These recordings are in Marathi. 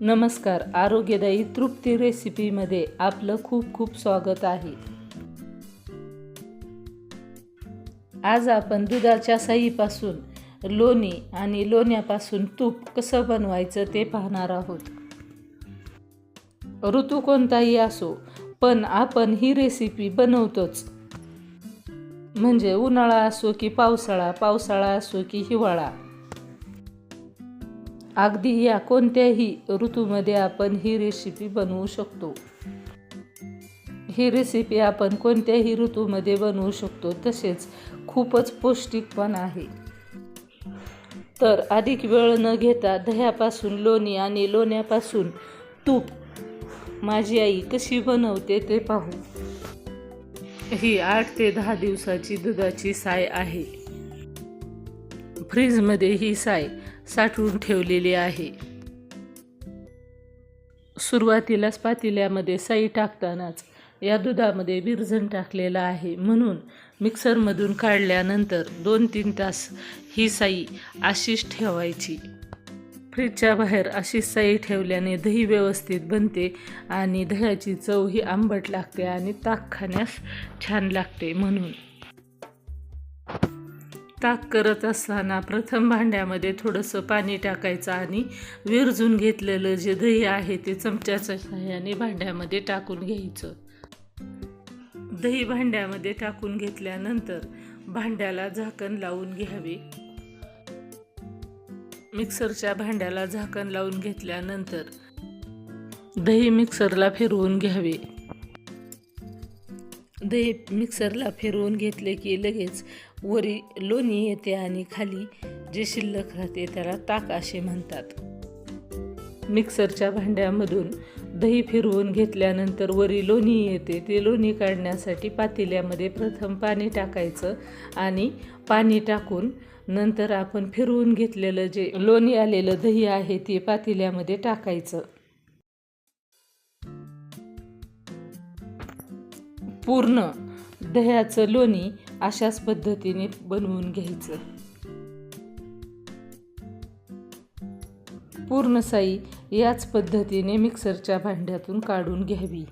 नमस्कार आरोग्यदायी तृप्ती रेसिपीमध्ये आपलं खूप खूप स्वागत आहे. आज आपण दुधाच्या साईपासून लोणी आणि लोण्यापासून तूप कसं बनवायचं ते पाहणार आहोत. ऋतू कोणताही असो पण आपण ही रेसिपी बनवतोच. म्हणजे उन्हाळा असो की पावसाळा पावसाळा असो की हिवाळा. अगदी या कोणत्याही ऋतूमध्ये आपण ही रेसिपी बनवू शकतो. ही रेसिपी आपण कोणत्याही ऋतूमध्ये बनवू शकतो तसेच खूपच पौष्टिक पण आहे. तर अधिक वेळ न घेता दह्यापासून लोणी आणि लोण्यापासून तूप. माझी आई कशी बनवते ते पाहू. ही आठ ते दहा दिवसाची दुधाची साय आहे. फ्रीजमध्ये ही साय साठवून ठेवलेली आहे. सुरुवातीलाच पातेल्यामध्ये साई टाकतानाच या दुधामध्ये विरजण टाकलेलं आहे. म्हणून मिक्सरमधून काढल्यानंतर दोन तीन तास ही साई अशीच ठेवायची. फ्रीजच्या बाहेर अशी साई ठेवल्याने दही व्यवस्थित बनते आणि दह्याची चव ही आंबट लागते आणि ताक खाण्यास छान लागते म्हणून. ताक करत असताना प्रथम भांड्यामध्ये थोडंसं पाणी टाकायचं आणि विरजून घेतलेलं जे दही आहे ते चमच्याच्या सहाय्याने भांड्यामध्ये टाकून घ्यायचं. दही भांड्यामध्ये टाकून घेतल्यानंतर भांड्याला झाकण लावून घ्यावे. मिक्सरच्या भांड्याला झाकण लावून घेतल्यानंतर दही मिक्सरला फिरवून घ्यावे. दही मिक्सरला फिरवून घेतले की लगेच वरी लोणी येते आणि खाली जे शिल्लक राहते त्याला ताक असे म्हणतात. मिक्सरच्या भांड्यामधून दही फिरवून घेतल्यानंतर वरी लोणी येते. ते लोणी काढण्यासाठी पातेल्यामध्ये प्रथम पाणी टाकायचं आणि पाणी टाकून नंतर आपण फिरवून घेतलेलं जे लोणी आलेलं दही आहे ते पातेल्यामध्ये टाकायचं. पूर्ण दह्याचं लोणी अशाच पद्धतीने बनवून घ्यायचं. पूर्ण साई याच पद्धतीने मिक्सरच्या भांड्यातून काढून घ्यावी.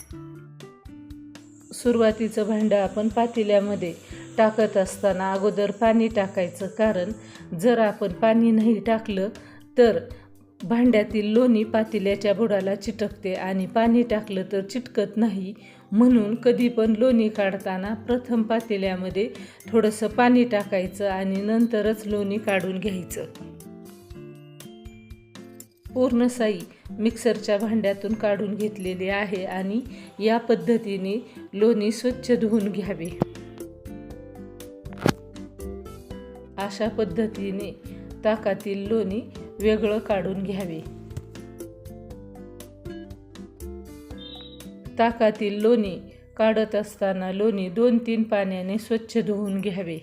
सुरुवातीचं भांडं आपण पातेल्यामध्ये टाकत असताना अगोदर पाणी टाकायचं कारण जर आपण पाणी नाही टाकलं तर भांड्यातील लोणी पातेल्याच्या बुडाला चिटकते आणि पाणी टाकलं तर चिटकत नाही. म्हणून कधी पण लोणी काढताना प्रथम पातेल्यामध्ये थोडंसं पाणी टाकायचं आणि नंतरच लोणी काढून घ्यायचं. पूर्ण साई मिक्सरच्या भांड्यातून काढून घेतलेली आहे आणि या पद्धतीने लोणी स्वच्छ धुवून घ्यावे. अशा पद्धतीने ताकातील लोणी वेगळं काढून घ्यावे. ताकातील लोणी काढत असताना लोणी दोन तीन पाण्याने स्वच्छ धुवून घ्यावे.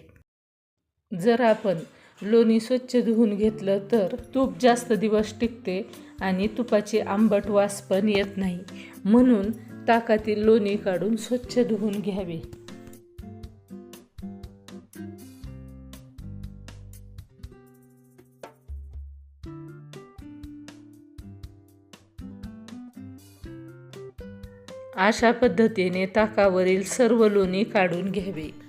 जर आपण लोणी स्वच्छ धुवून घेतलं तर तूप जास्त दिवस टिकते आणि तुपाची आंबट वास पण येत नाही. म्हणून ताकातील लोणी काढून स्वच्छ धुवून घ्यावे. अशा पद्धतीने ताकावरील सर्व लोणी काढून घ्यावे.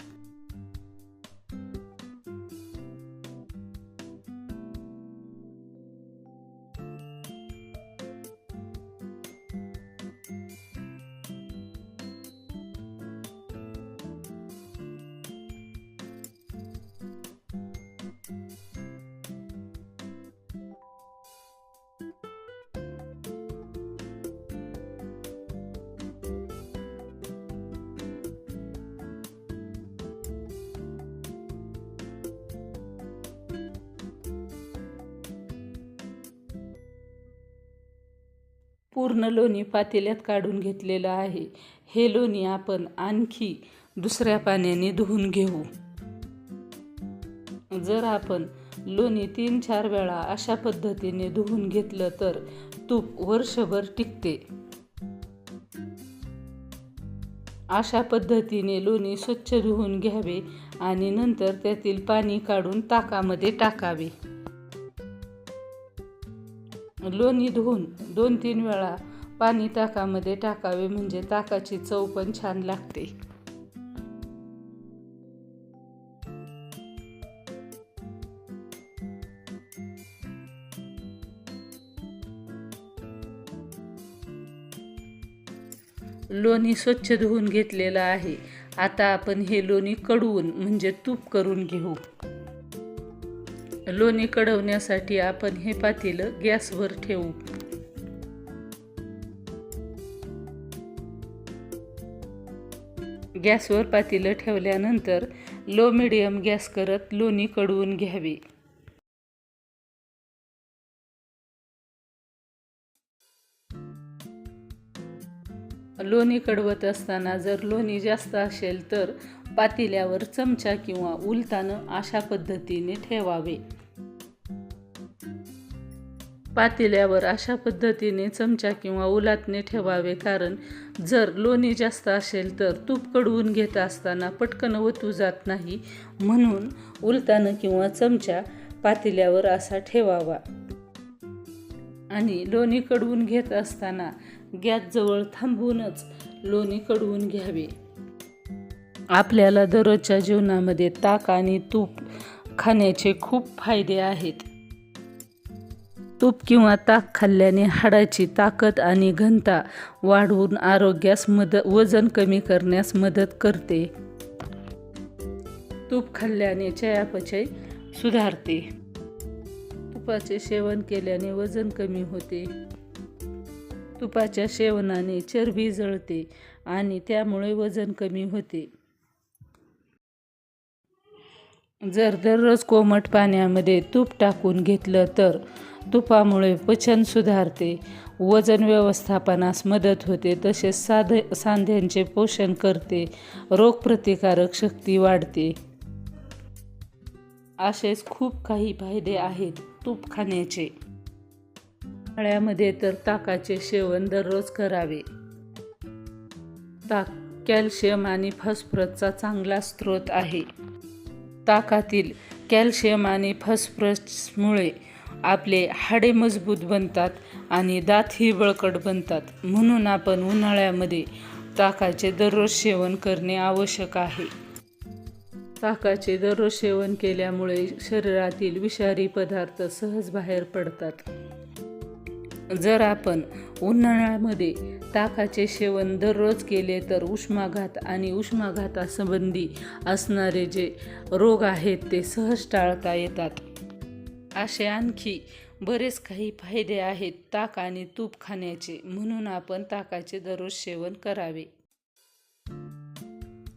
पूर्ण लोणी पातेल्यात काढून घेतलेलं आहे. हे लोणी आपण आणखी दुसऱ्या पाण्याने धुवून घेऊ. जर आपण लोणी तीन चार वेळा अशा पद्धतीने धुवून घेतलं तर तूप वर्षभर टिकते. अशा पद्धतीने लोणी स्वच्छ धुवून घ्यावे आणि नंतर त्यातील पाणी काढून ताकामध्ये टाकावे. लोणी धुवून दोन तीन वेळा पाणी ताकामध्ये टाकावे म्हणजे ताकाची चव पण छान लागते. लोणी स्वच्छ धुवून घेतलेलं आहे. आता आपण हे लोणी कडवून म्हणजे तूप करून घेऊ. लोणी कडवण्यासाठी आपण हे पातेलं गॅसवर ठेवू. गॅसवर पातेलं ठेवल्यानंतर लो मिडियम गॅस करत लोणी कडवून घ्यावे. लोणी कडवत असताना जर लोणी जास्त असेल तर पातेल्यावर चमचा किंवा उलतानं अशा पद्धतीने ठेवावे. पातेल्यावर अशा पद्धतीने चमचा किंवा उलातने ठेवावे कारण जर लोणी जास्त असेल तर तूप कडवून घेत असताना पटकन ओतू जात नाही म्हणून उलतानं किंवा चमचा पातेल्यावर असा ठेवावा. आणि लोणी कडवून घेत असताना गॅसजवळ थांबवूनच लोणी कडवून घ्यावे. आपल्याला दररोजच्या जीवनामध्ये ताक आणि तूप खाण्याचे खूप फायदे आहेत. तूप किंवा ताक खाल्ल्याने हाडाची ताकद आणि घनता वाढवून आरोग्यास मद वजन कमी करण्यास मदत करते. तूप खाल्ल्याने चयापचय सुधारते. तुपाचे सेवन केल्याने वजन कमी होते. तुपाच्या सेवनाने चरबी जळते आणि त्यामुळे वजन कमी होते. जर दररोज कोमट पाण्यामध्ये तूप टाकून घेतलं तर तुपामुळे पचन सुधारते. वजन व्यवस्थापनास मदत होते तसेच साध सांध्यांचे पोषण करते रोगप्रतिकारक शक्ती वाढते. असेच खूप काही फायदे आहेत तूप खाण्याचे. उन्हाळ्यामध्ये तर ताकाचे सेवन दररोज करावे. ताक कॅल्शियम आणि फॉस्फरसचा चांगला स्रोत आहे. ताकातील कॅल्शियम आणि फॉस्फरसमुळे आपले हाडे मजबूत बनतात आणि दातही बळकट बनतात. म्हणून आपण उन्हाळ्यामध्ये ताकाचे दररोज सेवन करणे आवश्यक आहे. ताकाचे दररोज सेवन केल्यामुळे शरीरातील विषारी पदार्थ सहज बाहेर पडतात. जर आपण उन्हाळ्यामध्ये ताकाचे सेवन दररोज केले तर उष्माघात आणि उष्माघातासंबंधी असणारे जे रोग आहेत ते सहज टाळता येतात. असे आणखी बरेच काही फायदे आहेत ताक आणि तूप खाण्याचे म्हणून आपण ताकाचे दररोज सेवन करावे.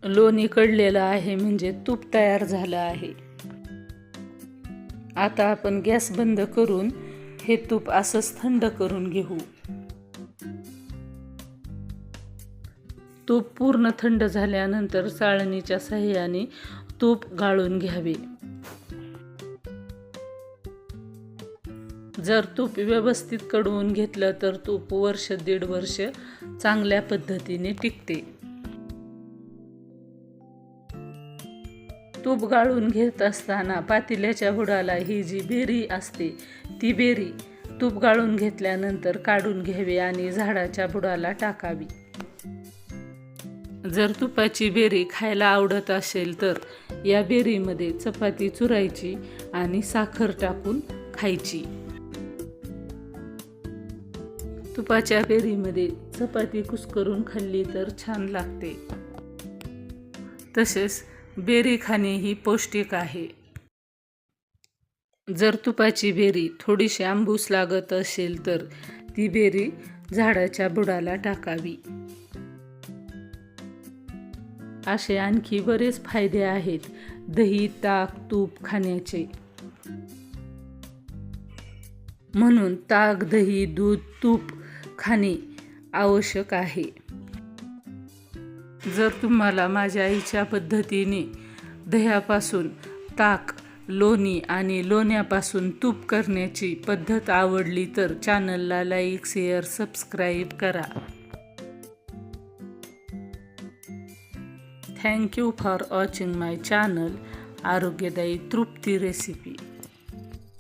लोणी कडलेलं आहे म्हणजे तूप तयार झालं आहे. आता आपण गॅस बंद करून हे तूप असंच थंड करून घेऊ. तूप पूर्ण थंड झाल्यानंतर चाळणीच्या साह्याने तूप गाळून घ्यावे. जर तूप व्यवस्थित कडवून घेतलं तर तूप वर्ष दीड वर्ष चांगल्या पद्धतीने टिकते. तूप गाळून घेत असताना पातेल्याच्या बुडाला ही जी बेरी असते ती बेरी तूप गाळून घेतल्यानंतर काढून घ्यावी आणि झाडाच्या बुडाला टाकावी. जर तुपाची बेरी खायला आवडत असेल तर या बेरीमध्ये चपाती चुरायची आणि साखर टाकून खायची. तुपाच्या बेरीमध्ये चपाती कुस्करून खाल्ली तर छान लागते. तसेच बेरी खाणे ही पौष्टिक आहे. जर तुपाची बेरी थोडीशी आंबूस लागत असेल तर ती बेरी झाडाच्या बुडाला टाकावी. असे आणखी बरेच फायदे आहेत दही ताक तूप खाण्याचे. म्हणून ताक दही दूध तूप खाणे आवश्यक आहे. जर तुम्हाला माझ्या आईच्या पद्धतीने दह्यापासून ताक लोणी आणि लोण्यापासून तूप करण्याची पद्धत आवडली तर चॅनलला लाईक शेअर सबस्क्राईब करा. Thank you for watching my channel आरोग्यदायी तृप्ती रेसिपी